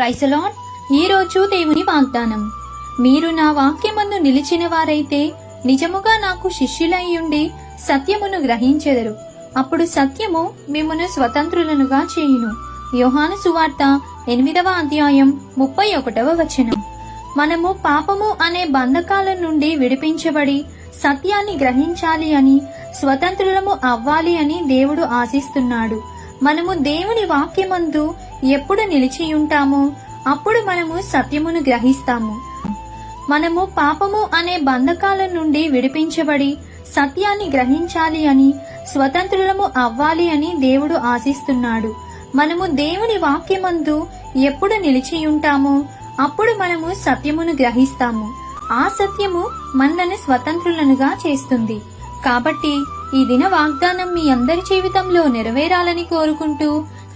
ప్రైసలాన్ ఈ రోజు దేవుని వాగ్దానం. మీరు నా వాక్యమందు నిలిచిన వారైతే నిజముగా నాకు శిష్యులయ్యుండి సత్యమును గ్రహించెదరు. అప్పుడు సత్యము మిమ్మను స్వతంత్రులనుగా చేయును. యోహాను సువార్త ఎనిమిదవ అధ్యాయం ముప్పై ఒకటవ వచనం. మనము పాపము అనే బంధకాల నుండి విడిపించబడి సత్యాన్ని గ్రహించాలి అని స్వతంత్రులము అవ్వాలి అని దేవుడు ఆశిస్తున్నాడు. మనము దేవుని వాక్యమందు ఎప్పుడు నిలిచియుంటామో అప్పుడు మనము సత్యమును గ్రహిస్తాము. మనము పాపము అనే బంధకాల నుండి విడిపించబడి సత్యాన్ని గ్రహించాలి అని స్వతంత్రులము అవ్వాలి అని దేవుడు ఆశిస్తున్నాడు. మనము దేవుని వాక్యమందు ఎప్పుడు నిలిచియుంటామో అప్పుడు మనము సత్యమును గ్రహిస్తాము. ఆ సత్యము మనలను స్వతంత్రులనుగా చేస్తుంది. కాబట్టి ఈ దిన వాగ్దానం మీ అందరి జీవితంలో నెరవేరాలని కోరుకుంటూ